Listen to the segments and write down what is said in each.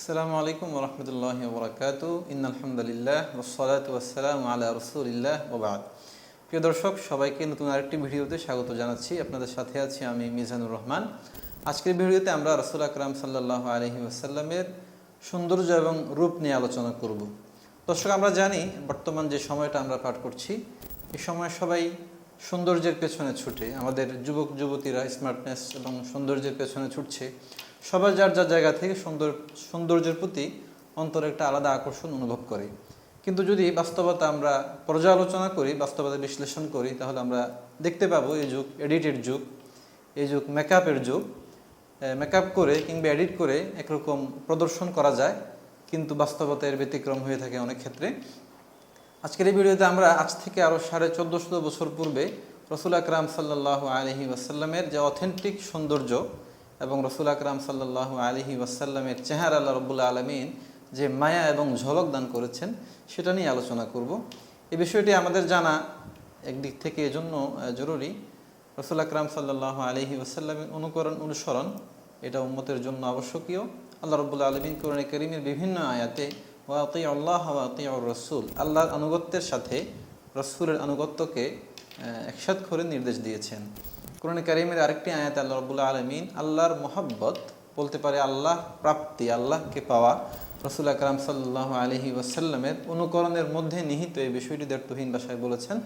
আসসালামু আলাইকুম রহমতুল্লাহ বরকাত ইন আলহামদুলিল্লাহ ওসলাত ওয়াসালাম আলা রসুলিল্লাহ ওবাদ। প্রিয় দর্শক, সবাইকে নতুন আরেকটি ভিডিওতে স্বাগত জানাচ্ছি। আপনাদের সাথে আছি আমি মিজানুর রহমান। আজকের ভিডিওতে আমরা রসুল আকরাম সাল্লাহ আলহি ওয়াসাল্লামের সৌন্দর্য এবং রূপ নিয়ে আলোচনা করব। দর্শক, আমরা জানি বর্তমান যে সময়টা আমরা পাঠ করছি, এই সময় সবাই সৌন্দর্যের পেছনে ছুটে। আমাদের যুবক যুবতীরা স্মার্টনেস এবং সৌন্দর্যের পেছনে ছুটছে। সবাই যার যার জায়গা থেকে সুন্দর, সৌন্দর্যের প্রতি অন্তরে একটা আলাদা আকর্ষণ অনুভব করে। কিন্তু যদি বাস্তবতা আমরা পর্যালোচনা করি, বাস্তবতা বিশ্লেষণ করি, তাহলে আমরা দেখতে পাবো এই যুগ এডিটের যুগ, এই যুগ মেকআপের যুগ। মেকআপ করে কিংবা এডিট করে একরকম প্রদর্শন করা যায়, কিন্তু বাস্তবতা এর ব্যতিক্রম হয়ে থাকে অনেক ক্ষেত্রে। আজকের এই ভিডিওতে আমরা আজ থেকে আরও সাড়ে চোদ্দোশো বছর পূর্বে রসুল আকরাম সাল্লাহ আলহি ওয়াসাল্লামের যে অথেন্টিক সৌন্দর্য এবং রসুল আকরাম সাল্লাহ আলহি ওয়াসাল্লামের চেহারা আল্লাহ রবুল্লা আলমিন যে মায়া এবং ঝলক দান করেছেন, সেটা নিয়ে আলোচনা করব। এই বিষয়টি আমাদের জানা একদিক থেকে এজন্য জরুরি। রসুল আকরাম সাল্লাহ আলহি ওয়াসাল্লামের অনুকরণ, অনুসরণ, এটা উম্মতের জন্য আবশ্যকীয়। আল্লাহ রবুল্লা আলমিন কোরআন করিমের বিভিন্ন আয়াতে ওয়াতি আল্লাহ ওয়াতি রসুল আল্লাহর আনুগত্যের সাথে রসুলের আনুগত্যকে একসাথ করে নির্দেশ দিয়েছেন। কোরআন কারিমের আরেকটি আয়াত আল্লাহ রবুল্লা আলমিন, আল্লাহর মোহাব্বত বলতে পারে আল্লাহ প্রাপ্তি, আল্লাহকে পাওয়া। রসুল আকরাম সাল্লাহ আলহি ওয়াসাল্লামের অনুকরণের মধ্যে নিহিত এই বিষয়টি দেড়তুহীন ভাষায় বলেছেন।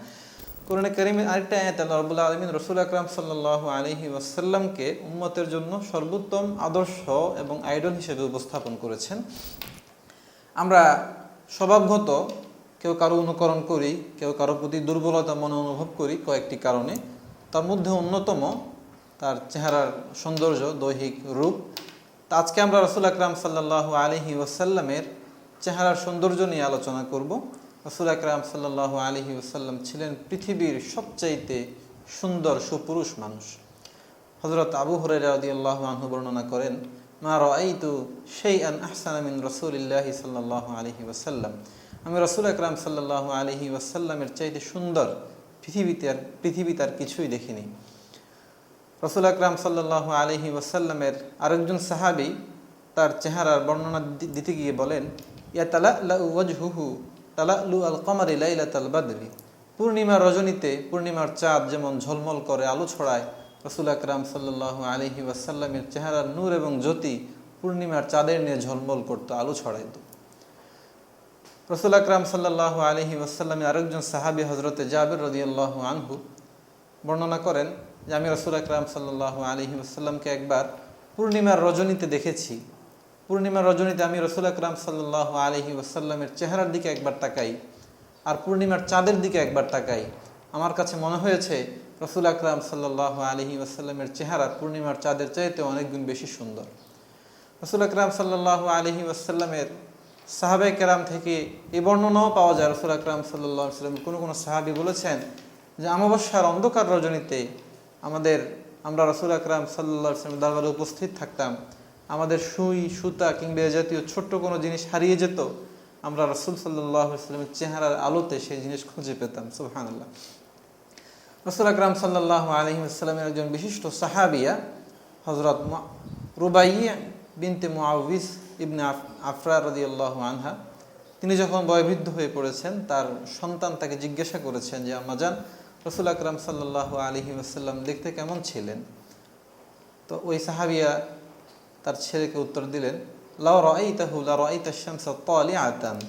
কোরআন করিমের আরেকটা আয়াত আল্লাহ রবুল্লা আলমিন, রসুল আকরাম সাল্লাহ আলহি ওয়াসাল্লামকে উম্মতের জন্য সর্বোত্তম আদর্শ এবং আইডল হিসেবে উপস্থাপন করেছেন। আমরা স্বভাবগত কেউ কারও অনুকরণ করি, কেউ কারও প্রতি দুর্বলতা মনে অনুভব করি কয়েকটি কারণে। তার মধ্যে অন্যতম তার চেহারার সৌন্দর্য, দৈহিক রূপ। তা আজকে আমরা রসুল আকরাম সাল্লাহ আলহি ওয়াসাল্লামের চেহারার সৌন্দর্য নিয়ে আলোচনা করব। রসুল আকরাম সাল্লাহ আলহি ওয়াসাল্লাম ছিলেন পৃথিবীর সবচাইতে সুন্দর সুপুরুষ মানুষ। হজরত আবু হরাইরাদি আল্লাহ বর্ণনা করেন, মা রাইতু সেই আন আহসান মিন রসুলিল্লাহি সাল্লাহ আলহি ওয়াসাল্লাম। আমি রসুল আকরাম সাল্লাহ আলহি ওয়াসাল্লামের চাইতে সুন্দর পৃথিবীতে আর পৃথিবীতে আর কিছুই দেখিনি। রসুল আকরাম সাল্লাহ আলহি ওয়াসাল্লামের আরেকজন সাহাবি তার চেহারার বর্ণনা দিতে গিয়ে বলেন, ইয়া তালা ওয়াজহুহু তালা লু আল কমারি লাইলাতাল বাদরি। পূর্ণিমা রজনীতে পূর্ণিমার চাঁদ যেমন ঝলমল করে আলো ছড়ায়, রসুল আকরাম সাল্লাহ আলহি ওয়াসাল্লামের চেহারার নূর এবং জ্যোতি পূর্ণিমার চাঁদের নিয়ে ঝলমল করতো আলো ছড়াইতো। রসুল আকরাম সাল্লাহ আলহি ওয়াসাল্লামের আরেকজন সাহাবি হজরতে জাবির রদিয়াল্লাহ আনহু বর্ণনা করেন যে আমি রসুল আকরাম সাল্লাহ আলহি ওসাল্লামকে একবার পূর্ণিমার রজনীতে দেখেছি। পূর্ণিমার রজনীতে আমি রসুল আকরাম সাল্লাহ আলহি ওসাল্লামের চেহারার দিকে একবার তাকাই আর পূর্ণিমার চাঁদের দিকে একবার তাকাই। আমার কাছে মনে হয়েছে রসুল আকরাম সাল্লাহ আলহি ওসাল্লামের চেহারা পূর্ণিমার চাঁদের চাইতে অনেক গুণ বেশি সুন্দর। রসুল আকরাম সাল্লাহ আলহি ওসাল্লামের সাহাবে কেরাম থেকে এ বর্ণনাও পাওয়া যায়, রসুল আকরাম সাল্লাহ সাল্লাম কোনো কোনো সাহাবি বলেছেন যে অমাবস্যার অন্ধকার রজনীতে আমাদের, আমরা রসুল আকরাম সাল্লাহ সাল্লাম দরবারে উপস্থিত থাকতাম, আমাদের সুই, সুতা কিংবা জাতীয় ছোট্ট কোনো জিনিস হারিয়ে যেত, আমরা রসুল সাল্লাহ সাল্লামের চেহারার আলোতে সেই জিনিস খুঁজে পেতাম সুহান আল্লাহ রসুল আকরাম সাল্লাহ আলহিমের একজন বিশিষ্ট সাহাবিয়া হজরত রুবাইয়া বিনতে মুআউবিস ইবনে আফ- আফরা রদিয়াল্লাহ আনহা, তিনি যখন বয়বৃদ্ধ হয়ে পড়েছেন, তার সন্তান তাকে জিজ্ঞাসা করেছেন যে আম্মাজান রসুল আকরাম সাল্লাহ আলহি আসাল্লাম দেখতে কেমন ছিলেন? তো ওই সাহাবিয়া তার ছেলেকে উত্তর দিলেন লাউ রাইতাহু লা রাইতা শামসা তালিআতান।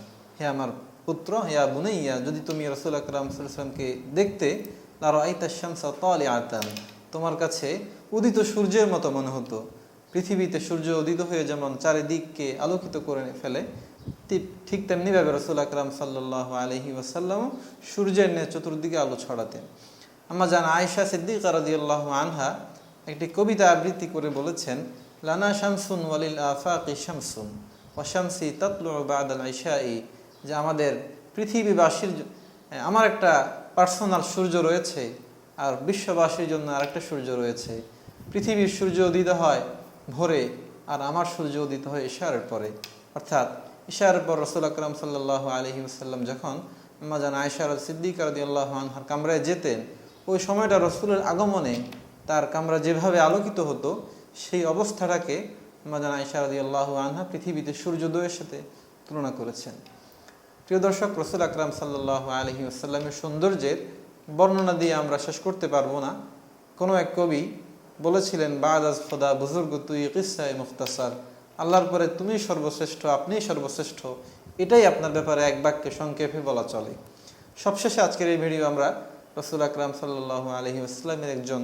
হে আমার পুত্র হে বুনাইয়া, যদি তুমি রসুল আকরাম সাল্লামকে দেখতে, লা রাইতা শামসা তালিআতান, তোমার কাছে উদিত সূর্যের মতো মনে হতো। পৃথিবীতে সূর্য উদিত হয়ে যেমন চারিদিককে আলোকিত করে ফেলে, ঠিক তেমনিভাবে রসুল আকরাম সাল্লাহ আলহি ওয়াসাল্লাম সূর্যের নিয়ে চতুর্দিকে আলো ছড়াতেন। আমার জান আয়েশা সিদ্দিক রাদিয়াল্লাহ আনহা একটি কবিতা আবৃত্তি করে বলেছেন, লানা শামসুন ওয়ালিল আফাকি শামসুন ওয়াশামসি তাতলু বাদাল আইশাই যে আমাদের পৃথিবীবাসীর আমার একটা পার্সোনাল সূর্য রয়েছে আর বিশ্ববাসীর জন্য আরেকটা সূর্য রয়েছে। পৃথিবীর সূর্য উদিত হয় ভোরে আর আমার সূর্য উদিত হয় ইশারের পরে। অর্থাৎ ইশারের পর রসুল আকরাম সাল্লাহ আলহি আসাল্লাম যখন আমাজান আয়সার সিদ্দিক রদি আল্লাহ আনহার কামরায় যেতেন, ওই সময়টা রসুলের আগমনে তার কামরা যেভাবে আলোকিত হতো, সেই অবস্থাটাকে মাজান আইসা রাদি আল্লাহ আনহা পৃথিবীতে সূর্যোদয়ের সাথে তুলনা করেছেন। প্রিয় দর্শক, রসুল আকরাম সাল্লাহ আলহি আসাল্লামের সৌন্দর্যের বর্ণনা দিয়ে আমরা শেষ করতে পারব না। কোনো এক কবি বলেছিলেন বাদাজ খোদা বুজুর্গ, তুই কিসায় মুখতাসার? আল্লাহর পরে তুমি সর্বশ্রেষ্ঠ, আপনিই সর্বশ্রেষ্ঠ। এটাই আপনার ব্যাপারে এক বাক্যে সংক্ষেপে বলা চলে। সবশেষে আজকের এই ভিডিও আমরা রসুল আকরাম সাল্লাহ আলহি আসলামের একজন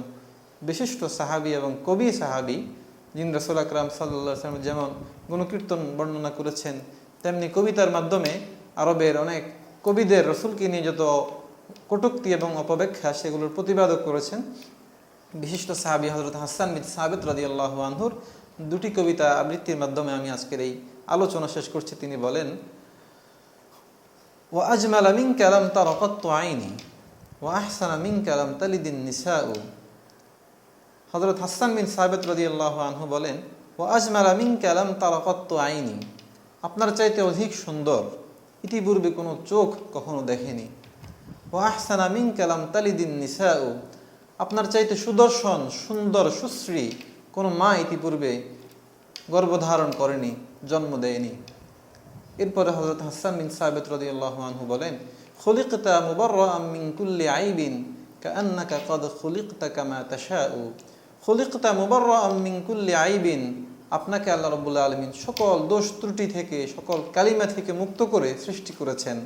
বিশিষ্ট সাহাবি এবং কবি সাহাবি, যিনি রসুল আকরাম সাল্লাহ আসলাম যেমন গুণকীর্তন বর্ণনা করেছেন, তেমনি কবিতার মাধ্যমে আরবের অনেক কবিদের রসুলকে নিয়ে যত কটুক্তি এবং অপব্যাখ্যা সেগুলোর প্রতিবাদও করেছেন। বিশিষ্ট সাহাবি হজরত হাসান বিন সাবেত রাদি আল্লাহ আনহুর দুটি কবিতা আবৃত্তির মাধ্যমে আমি আজকের এই আলোচনা শেষ করছি। তিনি বলেন ও আজমাল মিন কালাম তার অকত্ত আইনি ও আহসান মিন কালাম তালিদিন নিসাউ। হজরত হাসান বিন সাবেত রদি আল্লাহ আনহু বলেন ও আজমাল মিন কালাম তার অকত্ত আইনি, আপনার চাইতে অধিক সুন্দর, ইতিপূর্বে কোনো চোখ কখনো দেখেনি। ও আহসান মিন কালাম তালিদিন নিসাউ। আপনার চাইতে সুদর্শন, সুন্দর, সুশ্রী কোনো মা ইতিপূর্বে গর্ভধারণ করেনি, জন্ম দেয়নি। এরপরে হজরত হাসান বিন সাবেত রদি আল্লাহ আনহু বলেন, খলিকতা মুবাররা মিন কুল্লি আইবিন, কাআন্নাকা কদ খুলিকতা কামা তাশাউ। খলিকতা মুবাররা মিন কুল্লি আইবিন, আপনাকে আল্লাহ রব্বুল্লাহ আলমিন সকল দোষ ত্রুটি থেকে, সকল কালিমা থেকে মুক্ত করে সৃষ্টি করেছেন।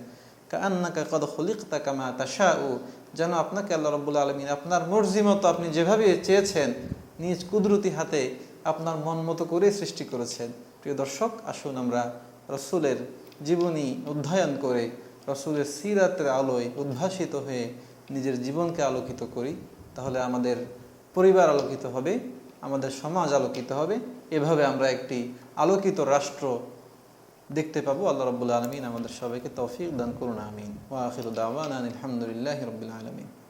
কাআন্নাকা কদ খুলিকতা কামা তাশাউ যেন আপনাকে আল্লাহ রব্বুল্লাহ আলমিন আপনার মর্জি মতো আপনি যেভাবে চেয়েছেন, নিজ কুদরতি হাতে আপনার মন মতো করে সৃষ্টি করেছেন। প্রিয় দর্শক, আসুন আমরা রসুলের জীবনী অধ্যয়ন করে, রসুলের সিরাতের আলোয় উদ্ভাসিত হয়ে নিজের জীবনকে আলোকিত করি। তাহলে আমাদের পরিবার আলোকিত হবে, আমাদের সমাজ আলোকিত হবে। এভাবে আমরা একটি আলোকিত রাষ্ট্র দেখতে পাবো, আল্লাহ রব্বুল আলমিন আমাদের সবাইকে তৌফিক দান করুন, আমিন। ওয়াখির দাওয়ান আলহামদুলিল্লাহ রবিল আলমিন।